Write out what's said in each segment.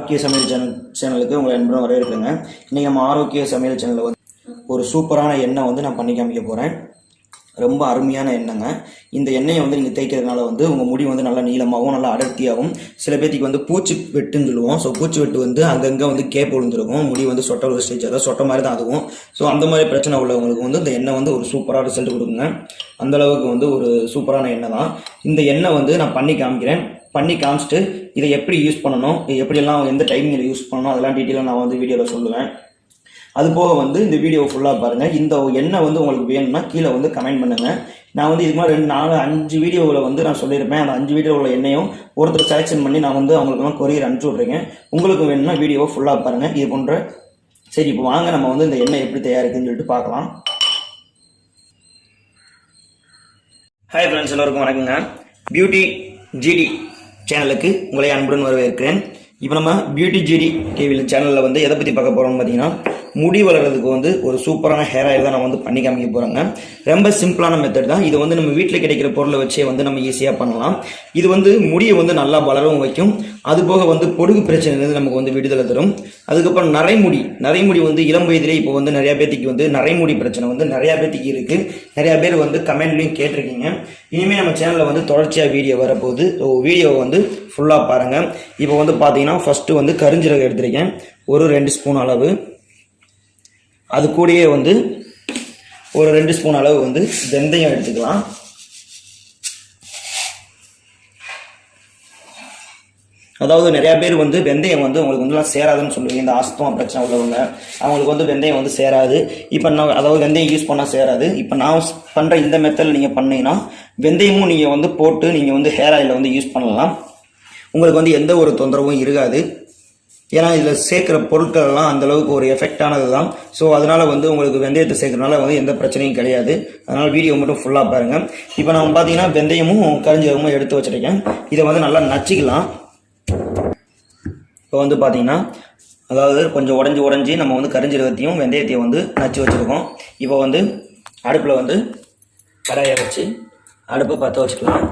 ஆரோக்கிய சமையல் சேனல் சேனலுக்கு உங்களை அன்புடன் வரவேற்கிறேங்க. இன்றைக்கி நம்ம ஆரோக்கிய சமையல் சேனலில் வந்து ஒரு சூப்பரான எண்ணெய் வந்து நான் பண்ணி காமிக்க போகிறேன் ரொம்ப அருமையான எண்ணெய்ங்க. இந்த எண்ணெயை வந்து நீங்கள் தேய்க்கிறதுனால வந்து உங்கள் முடி வந்து நல்லா நீளமாகவும் நல்லா அடர்த்தியாகவும் சில பேர்த்துக்கு வந்து பூச்சி வெட்டுன்னு சொல்லுவோம். ஸோ பூச்சி வெட்டு வந்து அங்கங்கே வந்து கேப் விழுந்துருக்கும். முடி வந்து சொட்ட ஒரு ஸ்டேஜ் அதாவது சொட்ட மாதிரி தான் அதுவும் ஸோ அந்த மாதிரி பிரச்சனை உள்ளவங்களுக்கு வந்து இந்த எண்ணெய் வந்து ஒரு சூப்பராக ரிசல்ட் கொடுக்குங்க. அந்த அளவுக்கு வந்து ஒரு சூப்பரான எண்ணெய் தான். இந்த எண்ணெய் வந்து நான் பண்ணி காமிக்கிறேன். பண்ணி காமிச்சிட்டு இதை எப்படி யூஸ் பண்ணணும் இது எப்படியெல்லாம் எந்த டைமிங்கில் யூஸ் பண்ணணும் அதெல்லாம் டீட்டெயிலாக நான் வந்து வீடியோவில் சொல்லுவேன். அது போக வந்து இந்த வீடியோ ஃபுல்லாக பாருங்கள் இந்த எண்ணெய் வந்து உங்களுக்கு வேணும்னா கீழே வந்து கமெண்ட் பண்ணுங்கள் நான் வந்து இதுக்கு மாதிரி ரெண்டு நாலு அஞ்சு வீடியோவில் வந்து நான் சொல்லியிருப்பேன். அந்த அஞ்சு வீடியோவில் எண்ணெயும் ஒருத்தர் செலெக்ஷன் பண்ணி நான் வந்து அவங்களுக்குலாம் கொரியர் அனுப்பிச்சி விட்ருக்கேன் உங்களுக்கு வேணும்னா வீடியோவை ஃபுல்லாக பாருங்கள் இது போன்ற சரி இப்போ வாங்க நம்ம வந்து இந்த எண்ணெய் எப்படி தயாரிக்குதுன்னு சொல்லிட்டு பார்க்கலாம். ஹாய் ஃப்ரெண்ட்ஸ் எல்லோருக்கும் வணக்கங்க. பியூட்டி ஜிடி சேனலுக்கு உங்களை அன்புடன் வரவேற்கிறேன். இப்போ நம்ம பியூட்டி ஜிடி டிவியில் சேனலில் வந்து எதை பற்றி பார்க்க போகிறோம்னு பார்த்தீங்கன்னா முடி வளர்கிறதுக்கு வந்து ஒரு சூப்பரான ஹேர் ஆயில் தான் நான் வந்து பண்ணி காமிக்க போகிறேங்க ரொம்ப சிம்பிளான மெத்தட் தான். இது வந்து நம்ம வீட்டில் கிடைக்கிற பொருளை வச்சே வந்து நம்ம ஈஸியாக பண்ணலாம். இது வந்து முடியை வந்து நல்லா வளரவும் வைக்கும். அது போக வந்து பொடுகு பிரச்சனைலேருந்து நமக்கு வந்து விடுதலை தரும். அதுக்கப்புறம் நரைமுடி. நரைமுடி வந்து இளம் வயதிலே இப்போ வந்து நிறையா பேர்த்துக்கு வந்து நரைமுடி பிரச்சனை வந்து நிறையா பேர்த்துக்கு இருக்குது நிறையா பேர் வந்து கமெண்ட்லையும் கேட்டிருக்கீங்க. இனிமேல் நம்ம சேனலில் வந்து தொடர்ச்சியாக வீடியோ வரப்போகுது. ஸோ வீடியோவை வந்து ஃபுல்லாக பாருங்கள் இப்போ வந்து பார்த்தீங்கன்னா ஃபஸ்ட்டு வந்து கரிஞ்சீரகம் எடுத்திருக்கேன். ஒரு ரெண்டு ஸ்பூன் அளவு. அது கூடயே வந்து ஒரு ரெண்டு ஸ்பூன் அளவு வந்து வெந்தயம் எடுத்துக்கலாம். அதாவது நிறையா பேர் வந்து வெந்தயம் வந்து உங்களுக்கு வந்துலாம் சேராதுன்னு சொல்லுவீங்க. இந்த ஆஸ்துவம் பிரச்சனை உள்ளவங்க அவங்களுக்கு வந்து வெந்தயம் வந்து சேராது. இப்போ நான் அதாவது வெந்தயம் யூஸ் பண்ணால் சேராது. இப்போ நான் பண்ணுற இந்த மெத்தடில் நீங்கள் பண்ணீங்கன்னா வெந்தயமும் நீங்கள் வந்து போட்டு நீங்கள் வந்து ஹேர் ஆயிலில் வந்து யூஸ் பண்ணலாம். உங்களுக்கு வந்து எந்த ஒரு தொந்தரவும் இருக்காது. ஏன்னா இதில் சேர்க்குற பொருட்கள் எல்லாம் அந்த அளவுக்கு ஒரு எஃபெக்டானது தான் ஸோ அதனால் வந்து உங்களுக்கு வெந்தயத்தை சேர்க்குறனால வந்து எந்த பிரச்சனையும் கிடையாது. அதனால் வீடியோ மட்டும் ஃபுல்லாக பாருங்கள் இப்போ நம்ம பார்த்தீங்கன்னா வெந்தயமும் கரிஞ்சீரகமும் எடுத்து வச்சிருக்கேன். இதை வந்து நல்லா நச்சிக்கலாம். இப்போ வந்து பார்த்தீங்கன்னா அதாவது கொஞ்சம் உடஞ்சி உடஞ்சி நம்ம வந்து கரிஞ்சீரகத்தையும் வெந்தயத்தையும் வந்து நச்சு வச்சுருக்கோம். இப்போ வந்து அடுப்பில் வந்து கடாயை வச்சு அடுப்பை பற்ற வச்சுக்கலாம்.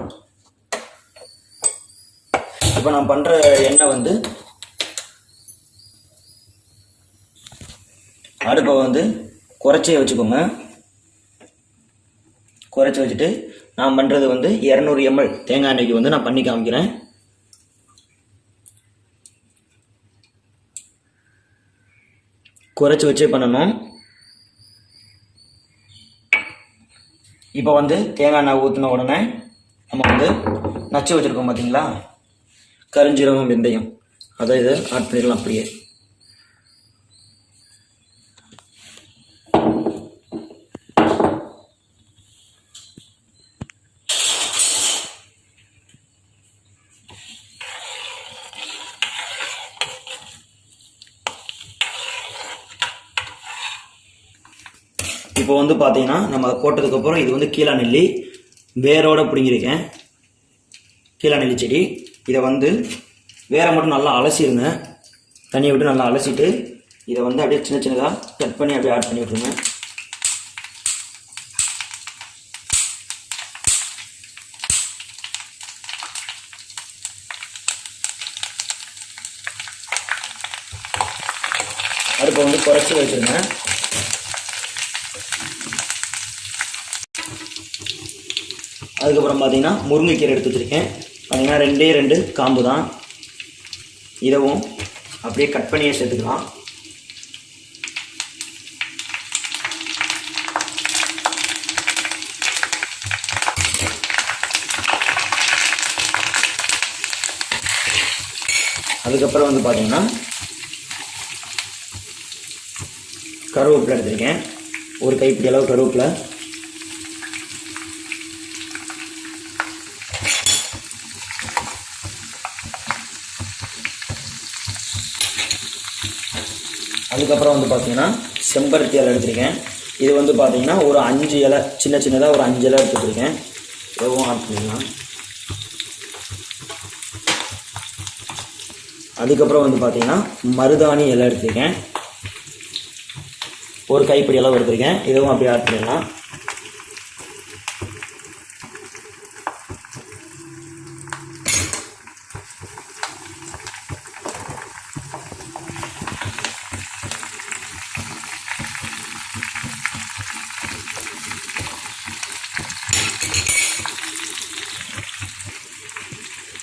இப்போ நான் பண்ணுற எண்ணெய் வந்து அடுப்பை வந்து குறைச்சே வச்சுக்கோங்க. குறைச்சி வச்சுட்டு நான் பண்ணுறது வந்து இரநூறு எம்எல் தேங்காய் எண்ணெய்க்கு வந்து நான் பண்ணி காமிக்கிறேன். குறைச்சி வச்சே பண்ணணும். இப்போ வந்து தேங்காய் எண்ணெய் ஊற்றின உடனே நம்ம வந்து நச்சு வச்சுருக்கோம் பார்த்தீங்களா கருஞ்சீரகம் வெந்தயம். அதை இதை ஆட் பண்ணிடலாம் அப்படியே. இப்போ வந்து பார்த்தீங்கன்னா நம்ம போட்டதுக்கப்புறம் இது வந்து கீழா நெல்லி வேரோட பிடுங்கிருக்கேன் கீழா நெல்லி செடி. இதை வந்து வேரை மட்டும் நல்லா அலசிடுங்க தண்ணியை விட்டு நல்லா அலசிட்டு இதை வந்து அப்படியே சின்ன சின்னதாக கட் பண்ணி அப்படியே ஆட் பண்ணி விட்ருங்க அடுப்பை வந்து குறைச்சி வச்சுருங்க. அதுக்கப்புறம் பார்த்தீங்கன்னா முருங்கைக்கீரை எடுத்து வச்சுருக்கேன். பார்த்திங்கன்னா ரெண்டே ரெண்டு காம்பு தான். இதவும் அப்படியே கட் பண்ணியே சேர்த்துக்கலாம். அதுக்கப்புறம் வந்து பார்த்தீங்கன்னா கருவேப்பிலை எடுத்திருக்கேன். ஒரு கைப்பிடி அளவு கருவேப்பிலை. அதுக்கப்புறம் வந்து பார்த்தீங்கன்னா செம்பருத்தி இலை எடுத்திருக்கேன். இது வந்து பார்த்தீங்கன்னா ஒரு அஞ்சு இலை சின்ன சின்னதாக ஒரு அஞ்சு இலை எடுத்துருக்கேன் எவ்வளோ ஆட் பண்ணிக்கலாம் அதுக்கப்புறம் வந்து பார்த்தீங்கன்னா மருதாணி இலை எடுத்திருக்கேன். ஒரு கைப்பிடி அளவு எடுத்திருக்கேன். இதுவும் அப்படியே ஆட் பண்ணிடலாம்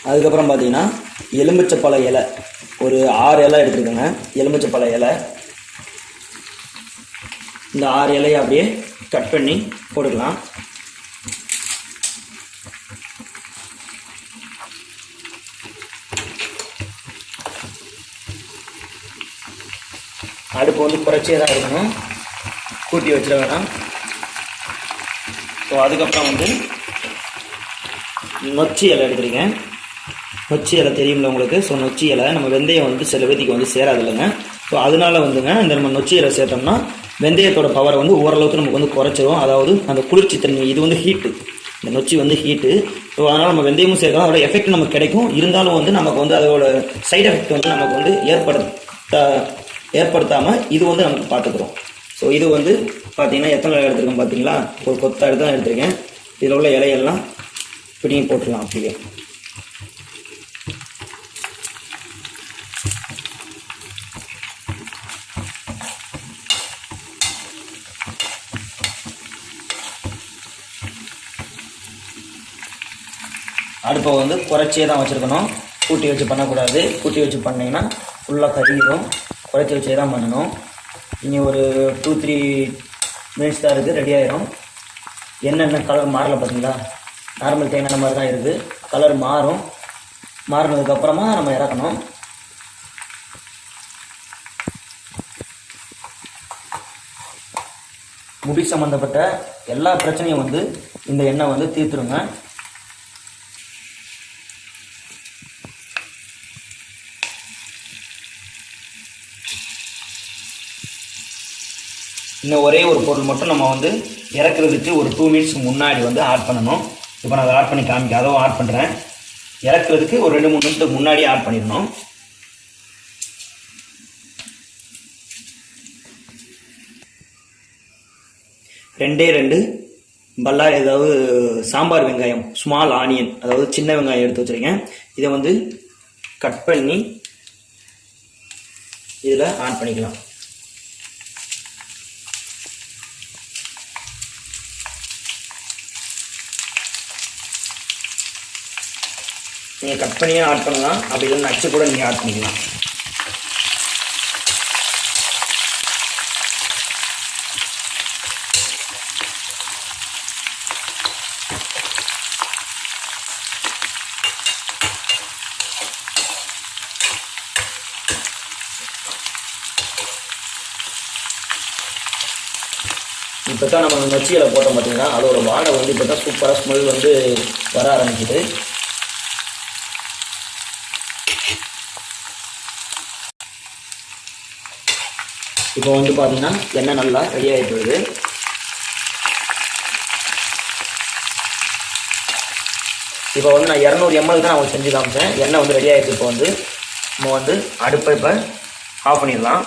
அதுக்கப்புறம் பார்த்தீங்கன்னா எலுமிச்சப்பழ இலை. ஒரு ஆறு இலை எடுத்துருக்கோங்க. எலுமிச்சப்பழ இலை. இந்த ஆறு இலையை அப்படியே கட் பண்ணி போட்டுக்கலாம். அடுப்பு வந்து குறைச்சே தான் இருக்கணும். கூட்டி வச்சிட வேணாம். ஸோ அதுக்கப்புறம் வந்து நொச்சி இலை எடுக்கிறீங்க நொச்சி இலை தெரியும்ல உங்களுக்கு? ஸோ நொச்சி இலை நம்ம வெந்தயம் வந்து சில பேத்திக்கு வந்து சேராது இல்லைங்க ஸோ அதனால வந்துங்க இந்த நம்ம நொச்சி இலை சேர்த்தோம்னா வெந்தயத்தோட பவரை வந்து ஓரளவுக்கு நமக்கு வந்து குறைச்சிரும். அதாவது அந்த குளிர்ச்சி தன்மை இது வந்து ஹீட்டு இந்த நொச்சி வந்து ஹீட்டு ஸோ அதனால் நம்ம வெந்தயமும் சேர்க்கலாம். அதோட எஃபெக்ட் நமக்கு கிடைக்கும். இருந்தாலும் வந்து நமக்கு வந்து அதோட சைடு எஃபெக்ட் வந்து நமக்கு வந்து ஏற்படுத்த ஏற்படுத்தாமல் இது வந்து நமக்கு பார்த்துக்கிறோம். ஸோ இது வந்து பார்த்தீங்கன்னா எத்தனை இலை எடுத்துருக்கோம் பார்த்தீங்களா ஒரு கொத்த எடுத்து தான் எடுத்திருக்கேன். இதில் உள்ள இலையெல்லாம் பிடிங்கி போட்டுடலாம் அப்படியே. அடுப்பை வந்து குறைச்சியே தான் வச்சுருக்கணும். கூட்டி வச்சு பண்ணக்கூடாது. கூட்டி வச்சு பண்ணிங்கன்னா ஃபுல்லாக கருகிடும் குறைச்சி வச்சே தான் பண்ணணும். இனி ஒரு டூ த்ரீ மினிட்ஸ் தான் இருக்குது ரெடி ஆயிரும். என்னென்ன கலர் மாறலை பார்த்தீங்களா நார்மல் தேங்காய் மாதிரி தான் இருக்குது கலர் மாறும். மாறினதுக்கப்புறமா நம்ம இறக்கணும். முடி சம்மந்தப்பட்ட எல்லா பிரச்சனையும் வந்து இந்த எண்ணெய் வந்து தீர்த்துருங்க. இன்னும் ஒரே ஒரு பொருள் மட்டும் நம்ம வந்து இறக்குறதுக்கு ஒரு டூ மினிட்ஸ் முன்னாடி வந்து ஆட் பண்ணணும். இப்போ நான் அதை ஆட் பண்ணி காமிக்க அதுவும் ஆட் பண்ணுறேன் இறக்குறதுக்கு ஒரு ரெண்டு மூணு நிமிஷத்துக்கு முன்னாடி ஆட் பண்ணிடணும். ரெண்டே ரெண்டு. பல்லா ஏதாவது சாம்பார் வெங்காயம் ஸ்மால் ஆனியன் அதாவது சின்ன வெங்காயம் எடுத்து வச்சுருக்கேன். இதை வந்து கட் பண்ணி இதில் ஆட் பண்ணிக்கலாம். நீங்கள் கட் பண்ணியும் ஆட் பண்ணலாம். அப்படி இல்லைன்னா நச்சு கூட நீங்கள் ஆட் பண்ணிக்கலாம். இப்போ தான் நம்ம நொச்சியில் போட்டோம் பார்த்தீங்கன்னா அதோட வாடை வந்து இப்போ தான் சூப்பராக ஸ்மெல் வந்து வர ஆரம்பிக்குது. இப்போ வந்து பார்த்திங்கன்னா எண்ணெய் நல்லா ரெடி ஆகிட்டு இப்போ வந்து நான் இரநூறு எம்எல் தான் நான் செஞ்சு காமிச்சேன். எண்ணெய் வந்து ரெடி ஆகிடுச்சு இப்போ வந்து. நம்ம வந்து அடுப்பை இப்போ ஆஃப் பண்ணிடலாம்.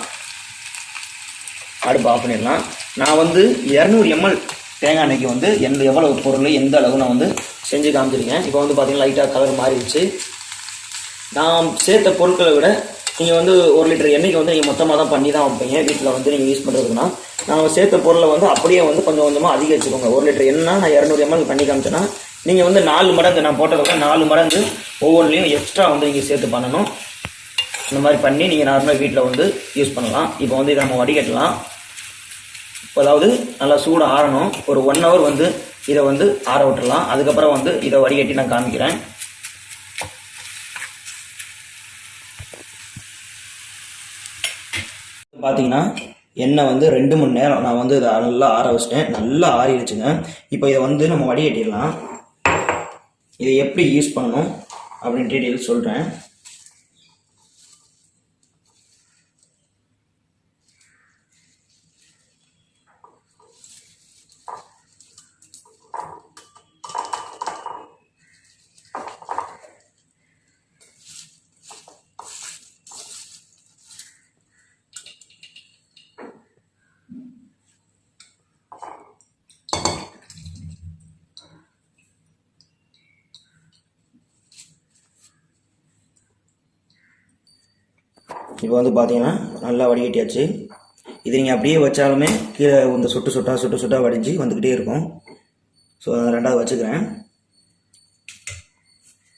அடுப்பு ஆஃப் பண்ணிடலாம். நான் வந்து இரநூறு எம்எல் தேங்காய் எண்ணெய்க்கு வந்து எந்த எவ்வளவு பொருள் எந்த அளவு நான் வந்து செஞ்சு காமிச்சிருக்கேன். இப்போ வந்து பார்த்திங்கன்னா லைட்டாக கலர் மாறிடுச்சு. நான் சேர்த்த பொருட்களை விட நீங்கள் வந்து ஒரு லிட்டர் எண்ணெய்க்கு வந்து நீங்கள் மொத்தமாக தான் பண்ணி தான் வைப்பீங்க. வீட்டில் வந்து நீங்கள் யூஸ் பண்ணுறதுக்குன்னா நான் சேர்த்த பொருளை வந்து அப்படியே வந்து கொஞ்சம் கொஞ்சமாக அதிகரிச்சுக்கோங்க ஒரு லிட்டர் எண்ணெய் நான் இரநூறு எம்எல் பண்ணி காமிச்சேன்னா நீங்கள் வந்து நாலு மடங்கு நான் போட்டதை விட நாலு மடங்கு ஒவ்வொன்றிலையும் எக்ஸ்ட்ரா வந்து நீங்கள் சேர்த்து பண்ணணும். இந்த மாதிரி பண்ணி நீங்கள் நார்மலாக வீட்டில் வந்து யூஸ் பண்ணலாம். இப்போ வந்து இதை நம்ம வடிகட்டலாம். இப்போ அதாவது நல்லா சூடு ஆறணும். ஒரு ஒன் ஹவர் வந்து இதை வந்து ஆற விட்டுடலாம். அதுக்கப்புறம் வந்து இதை வடிகட்டி நான் காமிக்கிறேன். பார்த்தீங்கன்னா எண்ணெய் வந்து ரெண்டு மணி நேரம் நான் வந்து இதை நல்லா ஆற வச்சிட்டேன். நல்லா ஆறிடுச்சுங்க. இப்போ இதை வந்து நம்ம வடிகட்டிடலாம். இதை எப்படி யூஸ் பண்ணணும் அப்படின்னு டீட்டெயில் சொல்கிறேன் இப்போ வந்து பார்த்தீங்கன்னா நல்லா வடிகட்டியாச்சு. இது நீங்கள் அப்படியே வச்சாலுமே கீழே இந்த சுட்டு சுட்டா சுட்டு சுட்டா வடிஞ்சு வந்துக்கிட்டே இருக்கும். ஸோ அதை ரெண்டாவது வச்சுக்கிறேன்.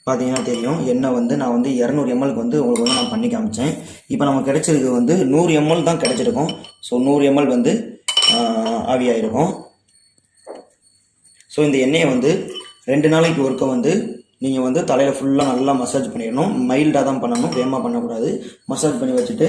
பார்த்தீங்கன்னா தெரியும். எண்ணெய் வந்து நான் வந்து இரநூறு எம்எல்க்கு வந்து உங்களுக்கு வந்து நான் பண்ணி காமிச்சேன். இப்போ நமக்கு கிடைச்சிருக்கு வந்து நூறு எம்எல் தான் கிடைச்சிருக்கும். ஸோ நூறு எம்எல் வந்து ஆவியாயிருக்கும் ஸோ இந்த எண்ணெயை வந்து ரெண்டு நாளைக்கு ஒருக்க வந்து நீங்கள் வந்து தலையில் ஃபுல்லாக நல்லா மசாஜ் பண்ணிடணும். மைல்டாக தான் பண்ணணும். வேகமாக பண்ணக்கூடாது. மசாஜ் பண்ணி வச்சுட்டு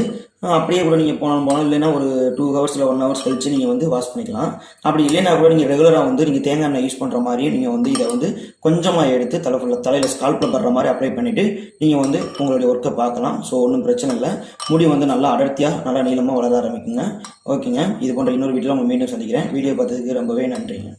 அப்படியே கூட நீங்கள் போனாலும் போனால் இல்லைன்னா ஒரு டூ ஹவர்ஸ் இல்லை ஒன் ஹவர்ஸ் கழிச்சு நீங்கள் வந்து வாஷ் பண்ணிக்கலாம். அப்படி இல்லைன்னா கூட நீங்கள் ரெகுலராக வந்து நீங்கள் தேங்காய் எண்ணெய் யூஸ் பண்ணுற மாதிரி நீங்கள் வந்து இதை வந்து கொஞ்சமாக எடுத்து தலை ஃபுல்லாக தலையில் ஸ்கால்ப்பில் படுற மாதிரி அப்ளை பண்ணிவிட்டு நீங்கள் வந்து உங்களுடைய ஒர்க்கை பார்க்கலாம். ஸோ ஒன்றும் பிரச்சனை இல்லை. முடி வந்து நல்லா அடர்த்தியாக நல்லா நீளமாக வளர ஆரம்பிக்குங்க. ஓகேங்க இது போன்ற இன்னொரு வீட்டில் உங்கள் மீண்டும் சந்திக்கிறேன். வீடியோ பார்த்ததுக்கு ரொம்பவே நன்றிங்க.